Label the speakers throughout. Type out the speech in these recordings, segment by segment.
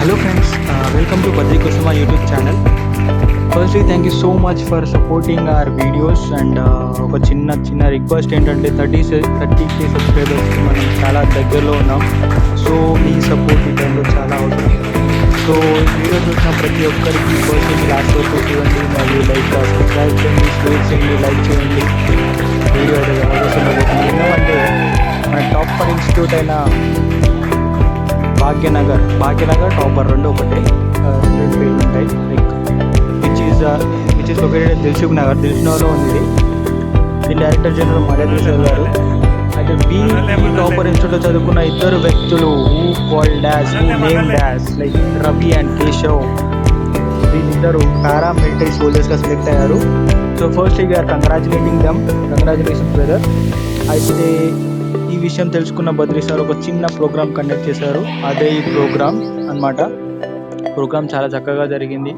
Speaker 1: Hello friends welcome to to Kusuma YouTube channel firstly thank you so much for supporting our videos and ఒక చిన్న చిన్న request ఏంటంటే thirty thirty కే సబ్స్క్రైబర్స్కి మనం చాలా దగ్గరలో ఉన్నాం. సో మీ సపోర్ట్ ఈ టైంలో చాలా అవుతుంది సో వీడియో చూసిన ప్రతి ఒక్కరికి పర్సన్ లాస్ట్ వరకు చూడండి మరియు లైక్ సబ్స్క్రైబ్ uh, చేయండి షేర్ చేయండి లైక్ చేయండి. వీడియో అయితే జబర్దస్త్ ఎందుకంటే మన టాప్ ఫర్ ఇన్స్టిట్యూట్ అయిన భాగ్యనగర్. భాగ్యనగర్ టాపర్ రెండు ఒకటే. రెండు పేర్లు ఉంటాయి. Like which is which is located Dilsukh Nagar దిల్సుఖ్నగర్లో ఉంది ఇది. దీని డైరెక్టర్ జనరల్ మర్యాద గారు. అయితే బీ టాపర్ ఇన్స్టిట్యూట్లో చదువుకున్న ఇద్దరు వ్యక్తులు who call dash who name dash like Ravi and Keshav వీళ్ళిద్దరు పారామిలిటరీ సోల్జర్స్గా సెలెక్ట్ అయ్యారు. సో ఫస్ట్ ఇక కంగ్రాచులేటింగ్ దమ్ కంగ్రాచులేషన్స్ బ్రదర్ అయితే విషయం తెలుసుకున్న బద్రీ సార్ ఒక చిన్న ప్రోగ్రామ్ కండక్ట్ చేశారు. అదే ఈ ప్రోగ్రామ్ అన్నమాట. ప్రోగ్రామ్ చాలా చక్కగా జరిగింది.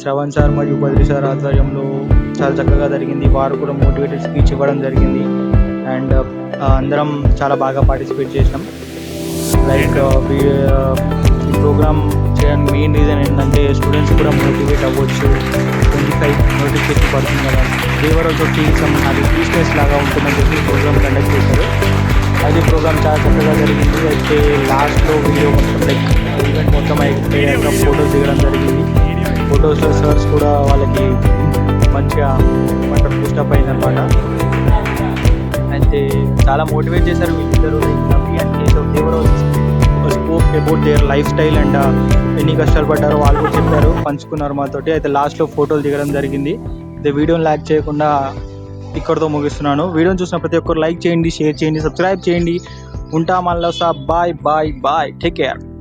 Speaker 1: శ్రవణ్ సార్ మరియు బద్రీ సార్ ఆధ్వర్యంలో చాలా చక్కగా జరిగింది. వారు కూడా మోటివేటెడ్ స్పీచ్ ఇవ్వడం జరిగింది. అండ్ అందరం చాలా బాగా పార్టిసిపేట్ చేసినాం. లైక్ ఈ ప్రోగ్రామ్ చేయడానికి మెయిన్ రీజన్ ఏంటంటే స్టూడెంట్స్ కూడా మోటివేట్ అవ్వచ్చు. ట్వంటీ ఫైవ్ నోటిఫికేషన్ పడుతుంది కదా. They were also feel some అది బిజినెస్ లాగా ఉంటుందని చెప్పి ప్రోగ్రామ్ కండక్ట్ చేశారు. అది ప్రోగ్రామ్ చాలా చక్కగా జరిగింది. అయితే లాస్ట్లో వీడియో మొత్తం లైక్ ఈవెంట్ మొత్తం అయిపోయాక ఫోటోస్ దిగడం జరిగింది. ఫొటోస్లో సార్స్ కూడా వాళ్ళకి మంచిగా ఏమంటారు బూస్టప్ అయిందన్నమాట. అయితే చాలా మోటివేట్ చేశారు వీళ్ళిద్దరు. Like Ravi and spoke about their life style and ఎన్ని కష్టాలు పడ్డారో వాళ్ళు చెప్పారు. పంచుకున్నారు మాతోటి. అయితే లాస్ట్లో ఫోటోలు దిగడం జరిగింది. అయితే వీడియోని లాక్ చేయకుండా ఇక్కడితో ముగిస్తున్నాను. వీడియోని చూసిన ప్రతి ఒక్కరు లైక్ చేయండి షేర్ చేయండి సబ్స్క్రైబ్ చేయండి. ఉంటా మళ్ళీ bye bye bye. Take care.